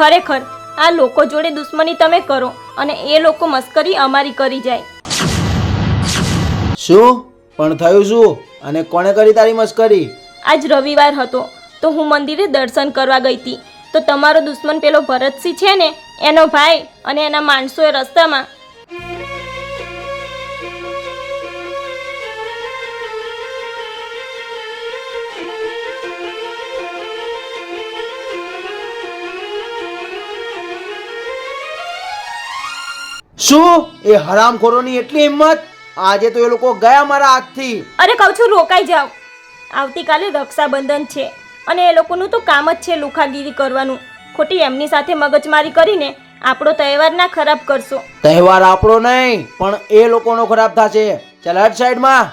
ખરેખર આ લોકો જોડે દુશ્મની તમે કરો અને એ લોકો મસ્કરી અમારી કરી જાય. શું? પણ થયું શું? અને કોણે કરી તારી મસ્કરી? આજ રવિવાર હતો તો હું મંદિરે દર્શન કરવા ગઈ હતી. તો તમારો દુશ્મન પેલો ભરતસિંહ છે ને એનો ભાઈ અને એના માણસોએ રસ્તામાં શું એ હરામખોરોની એટલી હિંમત? આજે તો એ લોકો ગયા મારા હાથથી. અરે કહું છું રોકાઈ જાઓ. આવતીકાલે રક્ષાબંધન છે અને એ લોકોનું તો કામ જ છે લુખાગીરી કરવાનું. ખોટી એમની સાથે મગજમારી કરીને આપણો તહેવાર ના ખરાબ કરશો. તહેવાર આપણો નહીં પણ એ લોકોનો ખરાબ થશે. ચાલ સાઈડમાં.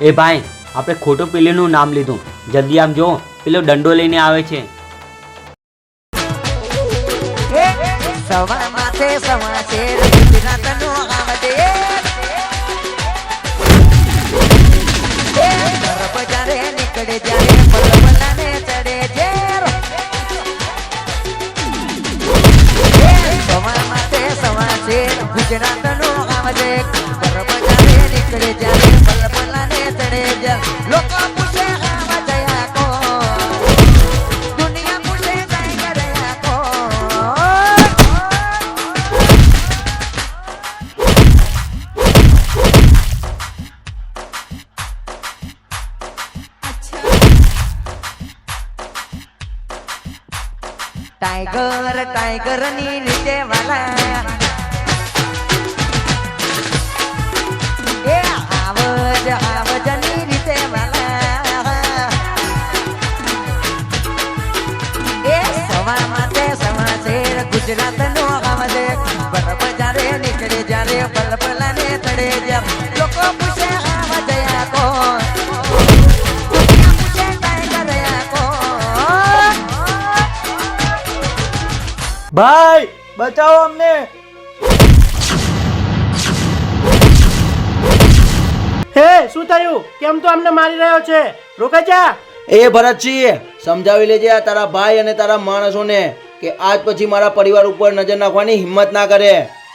એ ભાઈ, આપણે ખોટું પેલીનું નામ લીધું. જલ્દી આમ જો પેલો દંડો લઈને આવે છે. સવા માથે ટાઈગર ટાઈગરની રીતે વાલા. એ આવજ આવજની સવા માટે સવા ગુજરાત ભાઈ, બચાવો અમને. હે, શું થયું? કેમ તો અમને મારી રહ્યો છે? રોકાઈ જા. એ ભરતજી, સમજાવી લેજે આ તારા ભાઈ અને તારા માણસોને કે આજ પછી મારા પરિવાર ઉપર નજર નાખવાની હિંમત ના કરે.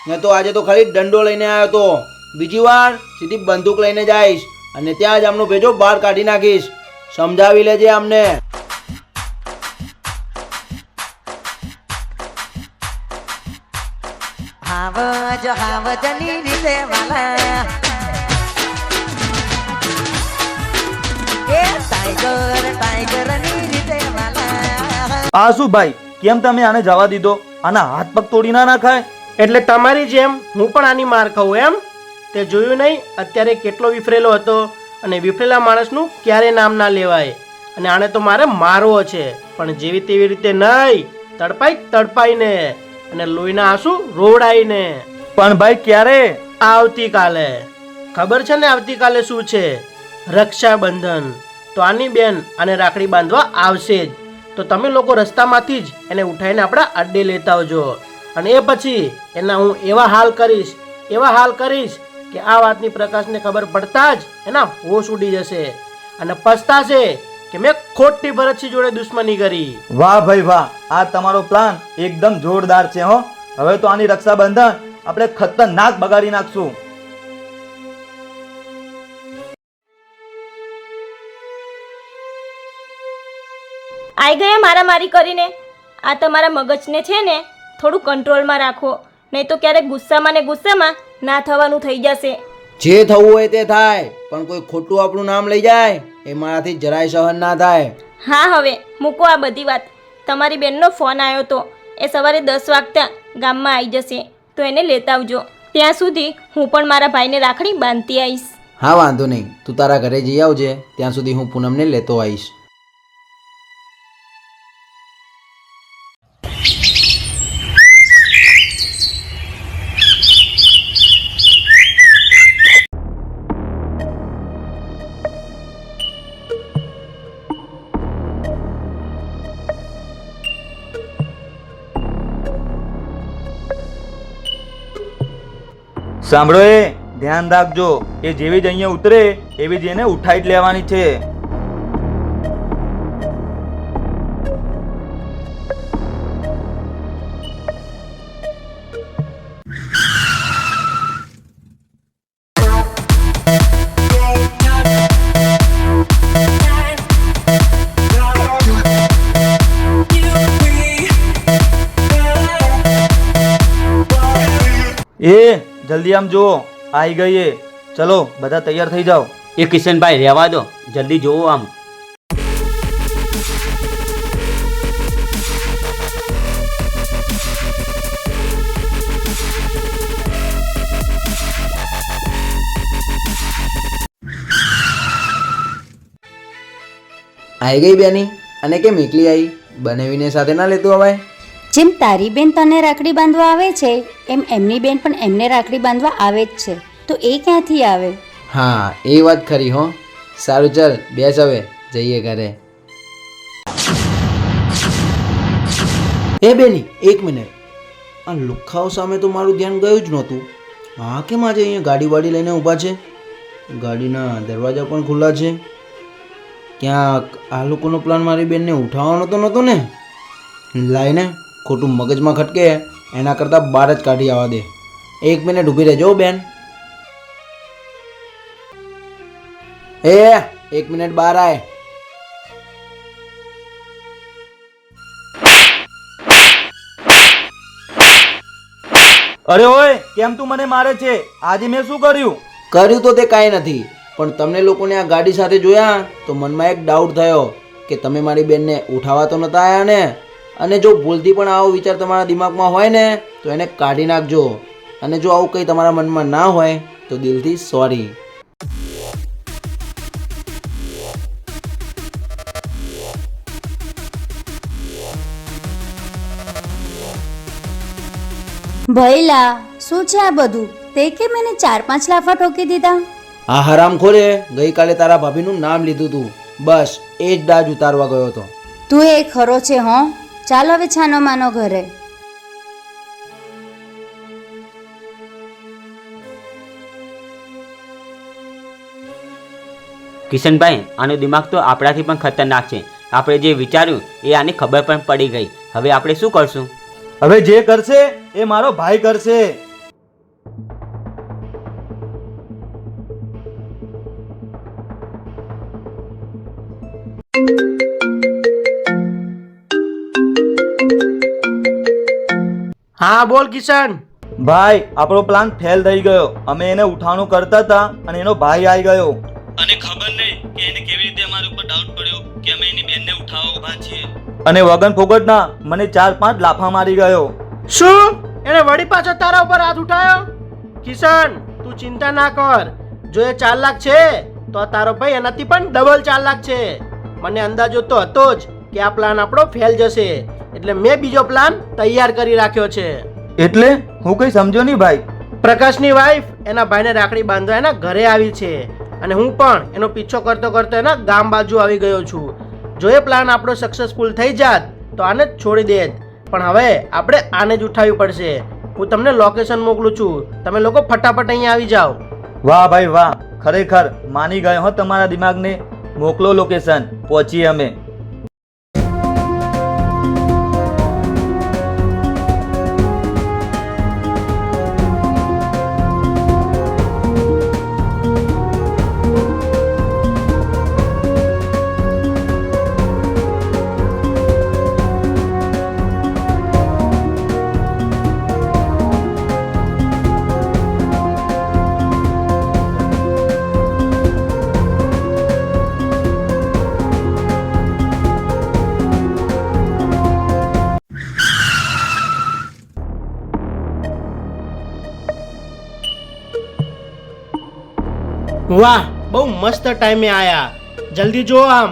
ને તો આજે તો ખાલી દંડો લઈને આવ્યો તો. બીજી વાર સીધી બંદૂક લઈને જઈશ અને ત્યાં જ આમનો ભેજો બહાર કાઢી નાખીશ. સમજાવી લેજે આમને હાવજ હાવજની વાલા ટાઈગર ટાઈગરની રીતે વાલા આ ભાઈ કેમ તમે આને જવા દીધો આના હાથ પગ તોડી ના નાખાય એટલે તમારી જેમ હું પણ આની માર ખાઉં એમ? તે જોયું નહીં અત્યારે કેટલો વિફરેલો હતો અને વિફરેલા માણસનું ક્યારે નામ ના લેવાય. અને આને તો મારે મારવો છે પણ જેવી તેવી રીતે નહીં તડપાઈ તડપાઈને અને લોહીના આંસુ રોવડાઈને. પણ ભાઈ ક્યારે? આવતીકાલે. ખબર છે ને આવતીકાલે શું છે? રક્ષાબંધન. તો આની બેન અને રાખડી બાંધવા આવશે જ. તો તમે લોકો રસ્તામાંથી જ એને ઉઠાઈને આપણા અડ્ડે લેતા આવજો. અને એ પછી એના હું એવા હાલ કરીશ એવા હાલ કરીશ કે આ વાતની પ્રકાશને ખબર પડતા જ એના હોશ ઉડી જશે અને પછતાશે કે મેં ખોટી ભરતસિંહ જોડે દુશ્મની કરી. વાહ ભાઈ વાહ આ તમારો પ્લાન એકદમ જોરદાર છે હો. હવે તો આની રક્ષાબંધન આપણે ખતરનાક બગાડી નાખશું. આઈ ગયા મારામારી કરીને. આ તમારા મગજને છે ને થોડું કંટ્રોલમાં રાખો. નહીં તો ક્યારેક ગુસ્સામાં ને ગુસ્સામાં ના થવાનું થઈ જશે. જે થવું હોય તે થાય પણ કોઈ ખોટું આપણું નામ લઈ જાય એ મારાથી જરાય સહન ના થાય. હા હવે મૂકો આ બધી વાત. તમારી બેનનો ફોન આવ્યો તો. એ સવારે દસ વાગતા ગામમાં આવી જશે. તો એને લેતા આવજો. ત્યાં સુધી હું પણ મારા ભાઈને રાખડી બાંધતી આવીશ. હા, વાંધો નહીં. તું તારા ઘરે જઈ આવજે. ત્યાં સુધી હું પૂનમને લેતો આવીશ. સાંભળો એ, ધ્યાન રાખજો, એ જેવી જ અહીંયા ઉતરે, એવી જ એને ઉઠાઈ જ લેવાની છે. એ જલ્દી આમ જુઓ આવી ગઈ એ ચલો બધા તૈયાર થઈ જાઓ. એ કિશનભાઈ રહેવા દો. જલ્દી જોવો આમ. આવી ગઈ બેની? અને કેમ એકલી આવી બનાવીને સાથે ના લેતું હવે જેમ તારી બેન તને રાખડી બાંધવા આવે છે એમ એમની બેન પણ એમને રાખડી બાંધવા આવે જ છે. તો એ ક્યાંથી આવે? હા એ વાત ખરી હો. સારું ચાલ બેસ હવે જઈએ ઘરે. એ બેની એક મિનિટ. આ લુખાઓ સામે તો મારું ધ્યાન ગયું જ નહોતું. હા કેમ આજે અહીંયા ગાડી વાડી લઈને ઊભા છે? ગાડીના દરવાજા પણ ખુલ્લા છે. ક્યાંક આ લોકોનો પ્લાન મારી બેનને ઉઠાવવાનો તો નહોતો ને? લાઈને ખોટું મગજમાં ખટકે એના કરતાં બહાર જ કાઢી આવવા દે. એક મિનિટ ઊભી રહેજો બેન. એ એક મિનિટ બહાર આય. અરે ઓય કેમ તું મને મારે છે? આજે મેં શું કર્યું? કર્યું તો તે કાંઈ નથી પણ તમને લોકોને આ ગાડી સાથે જોયા તો મનમાં એક ડાઉટ થયો કે તમે મારી બેનને ઉઠાવા તો નતા આવ્યા ને? અને જો ભૂલથી પણ આવો વિચાર તમારા દિમાગમાં હોય ને તો એને કાઢી નાખજો. અને જો આવું કંઈ તમારા મનમાં ના હોય તો દિલથી સોરી ભૈલા શું છે આ બધું? તે કે મેને ચાર પાંચ લાફા ઠોકી દીધા? આ હરામખોરે ગઈકાલે તારા ભાભીનું નામ લીધું હતું બસ એ જ દાજ ઉતારવા ગયો હતો. તું એ ખરો છે હો. ચાલ હવે છાનો માનો ઘરે. કિશનભાઈ આનો દિમાગ તો આપણાથી પણ ખતરનાક છે. આપણે જે વિચાર્યું એ આની ખબર પણ પડી ગઈ. હવે આપણે શું કરશું? હવે જે કરશે એ મારો ભાઈ કરશે. હા બોલ કિશન. ભાઈ આપણો પ્લાન ફેલ થઈ ગયો. અમે એને ઉઠાણું કરતા હતા અને એનો ભાઈ આવી ગયો. અને ખબર નહીં કે એને કેવી રીતે અમારા ઉપર ડાઉટ પડ્યો કે અમે એની બેનને ઉઠાવવા ઊભા છીએ. અને વગન ફોગટના મને ચાર પાંચ લાફા મારી ગયો. શું? એને વળી પાછો તારા ઉપર હાથ ઉઠાયો? કિશન તું ચિંતા ના કર. જો એ ચાર લાખ છે તો આ તારો ભાઈ એનાથી પણ ડબલ ચાર લાખ છે. મને અંદાજો તો હતો જ કે આ પ્લાન આપણો ફેલ જશે. એટલે મેં બીજો પ્લાન તૈયાર કરી રાખ્યો છે. એટલે? હું કઈ સમજો નહીં ભાઈ. પ્રકાશની વાઈફ એના ભાઈને રાખડી બાંધવા એના ઘરે આવી છે. અને હું પણ એનો પીછો કરતો કરતો એના ગામ બાજુ આવી ગયો છું. જો એ પ્લાન આપણો સક્સેસફુલ થઈ જાત તો આને જ છોડી દેત. પણ હવે આપણે આને જ ઉઠાવવી પડશે. હું તમને લોકેશન મોકલું છું. તમે લોકો ફટાફટ અહીંયા આવી જાઓ. વાહ ભાઈ વાહ. ખરેખર માની ગયો હો તમારા દિમાગને. મોકલો લોકેશન પહોંચીએ અમે. વાહ બહુ મસ્ત ટાઈમે આયા. જલ્દી જો આમ.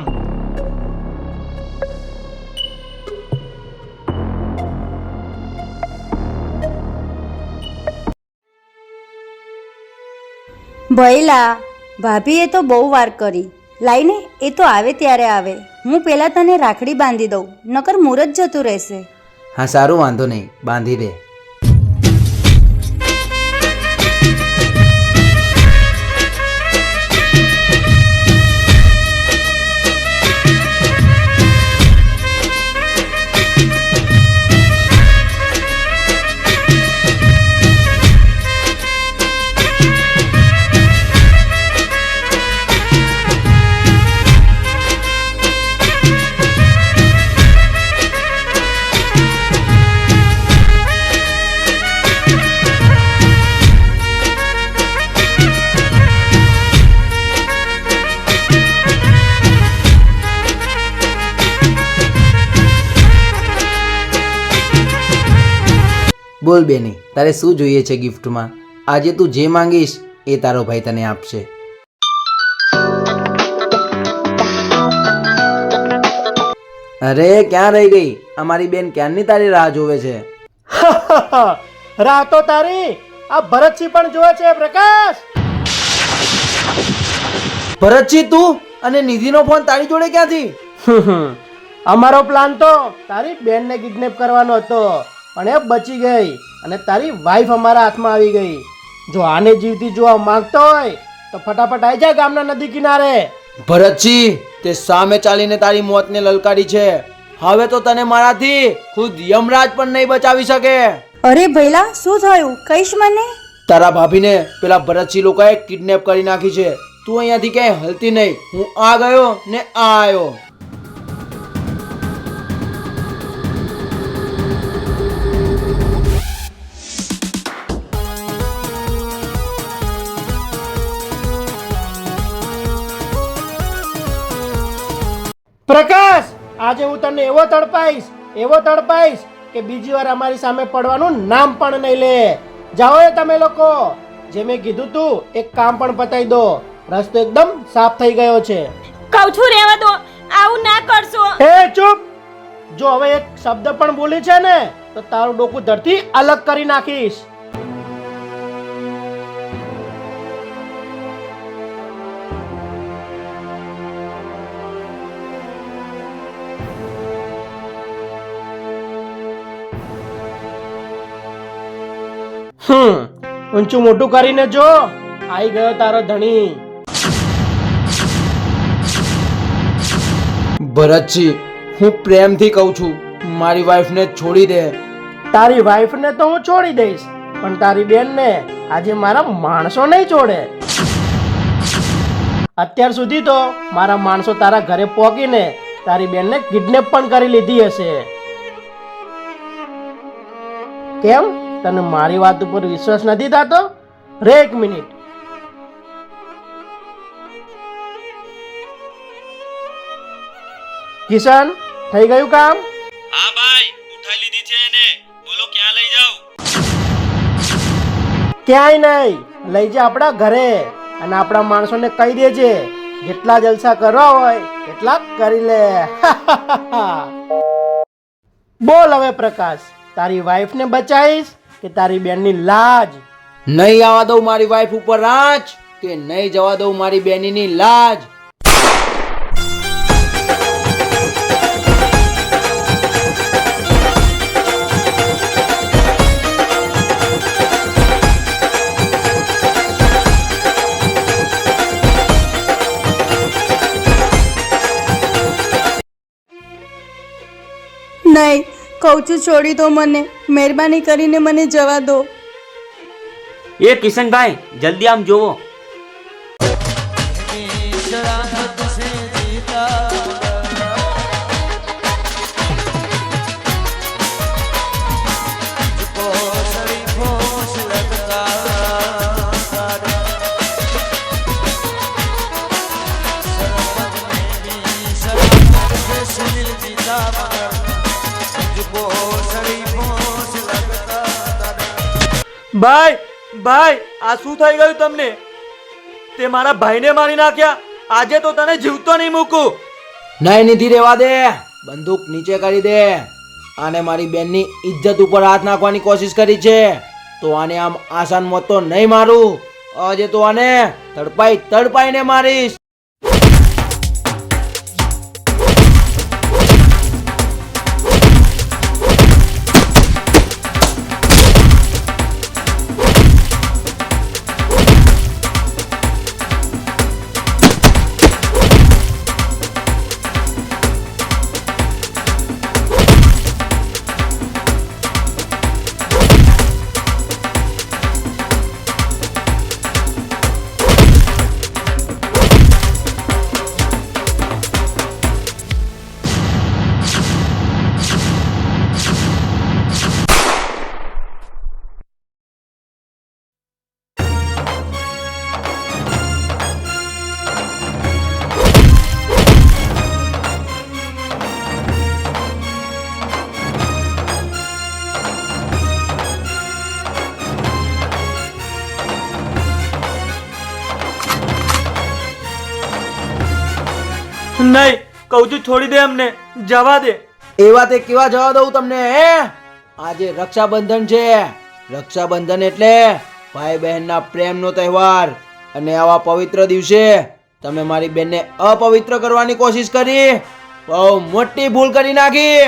ભયલા ભાભીએ તો બહુ વાર કરી. લાઈને એ તો આવે ત્યારે આવે. હું પહેલાં તને રાખડી બાંધી દઉં નકર મુરત જતું રહેશે. હા સારું વાંધો નહીં. બાંધી દે. બોલ બેની તારે શું જોઈએ છે ગિફ્ટમાં? આજે તું જે માંગીશ એ તારો ભાઈ તને આપશે. અરે ક્યાં રહી ગઈ? અમારી બેન ક્યારની તારી રાહ જોવે છે? રાહ તો તારી. આ ભરતસિંહ પણ જોવે છે પ્રકાશ. ભરતસિંહ તું અને નિધિનો ફોન તારી જોડે ક્યાંથી? અમારો પ્લાન તો તારી બેનને કિડનેપ કરવાનો હતો પણ એ બચી ગઈ. અને તારી વાઈફ અમારા હાથમાં આવી ગઈ. જો આને જીવતી જોવા માંગતો હોય તો ફટાફટ આવી જા ગામના નદી કિનારે. ભરતજી તે સામે ચાલીને તારી મોતને લલકારી છે. હવે તો તને મારાથી ખુદ યમરાજ પણ નહીં બચાવી શકે. અરે ભૈલા શું થયું? કહીશ મને? તારા ભાભીને પેલા ભરતસિંહ લોકોએ કિડનેપ કરી નાખી છે. તું અહીંયાથી ક્યાંય હલતી નહીં. હું આ ગયો ને આ આવ્યો. પ્રકાશ આજે હું તને એવો તડપાઈશ એવો તડપાઈશ કે બીજી વાર અમારી સામે પડવાનું નામ પણ નહીં લે. જાઓ એ તમે લોકો. જે મેં કીધું તું એક કામ પણ પતાવી દો. રસ્તો એકદમ સાફ થઈ ગયો છે. કહું છું રહેવા દો. આવું ના કરશો. એ ચૂપ! જો હવે એક શબ્દ પણ બોલી છે ને તો તારું ડોકું ધરતી અલગ કરી નાખીશ. ઊંચું મોટું કરીને જો આઈ ગયો તારો ધણી. ભરતજી હું પ્રેમથી કહું છું મારી વાઈફને છોડી દે. તારી વાઈફને તો હું છોડી દઈશ પણ તારી બેનને આજે મારા માણસો નહીં છોડે. અત્યાર સુધી તો મારા માણસો તારા ઘરે પોકીને તારી બેનને કિડનેપ પણ કરી લીધી હશે. કેમ? તને મારી વાત ઉપર વિશ્વાસ નથી થતો? રે એક મિનિટ. કિશન થઈ ગયું કામ? હા ભાઈ ઉઠાઈ લીધી છે એને. બોલો ક્યાં લઈ જાઉં? ક્યાંય નહીં. લઈ જા આપણા ઘરે અને આપણા માણસોને કહી દેજે. જેટલા જલસા કરવા હોય એટલા કરી લે. બોલ હવે પ્રકાશ તારી વાઈફને બચાવીશ કે તારી બેનની લાજ. નહીં આવવા દઉં મારી વાઈફ ઉપર રાજ કે નહીં જવા દઉં મારી બેનીની લાજ. નહીં કહું છું, છોડી દો મને. મહેરબાની કરીને મને જવા દો. એ કિશનભાઈ, જલ્દી આમ જોવો ભાઈ ભાઈ, આ શું થઈ ગયું તમને? તે મારા ભાઈને મારી નાખ્યા. આજે તો તને જીવતો નહીં મૂકું. નહીં નિધિ રેવા દે. બંદૂક નીચે કરી દે. આને મારી બેનની ઇજ્જત ઉપર હાથ નાખવાની કોશિશ કરી છે. તો આને આમ આસાન મોત તો નહીં મારું. આજે તો આને તડપાઈ, તડપાઈને મારીશ. કહું છોડી દે અમને, જવા દે. એવા તે કેવા જવા દઉં તમને, હે? આજે રક્ષાબંધન છે. રક્ષાબંધન એટલે ભાઈ બહેનના પ્રેમનો તહેવાર અને આવા પવિત્ર દિવસે તમે મારી બેનને અપવિત્ર કરવાની કોશિશ કરી, બહુ મોટી ભૂલ કરી નાખી.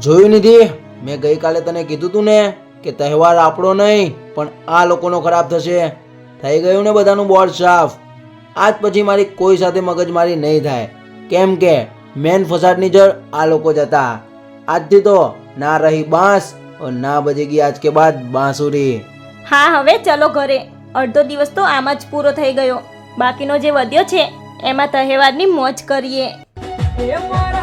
જોયું નિધિ, મેં ગઈકાલે તને કીધું તું ને કે તહેવાર આપણો નહીં પણ આ લોકોનો ખરાબ થશે. થઈ ગયું ને બધાનું બોર્ડ સાફ. આજ પછી મારી કોઈ સાથે મગજમારી નહીં થાય. કેમ કે મેન ફસાદની જળ આ લોકો જ હતા. આજથી તો ના રહી બાંસ और ના બજેગી આજ કે બાદ બાંસુરી. હા હવે ચલો ઘરે. અડધો દિવસ તો આમ જ પૂરો થઈ ગયો. બાકીનો જે વધ્યો છે એમાં તહેવારની મોજ કરીએ. મારા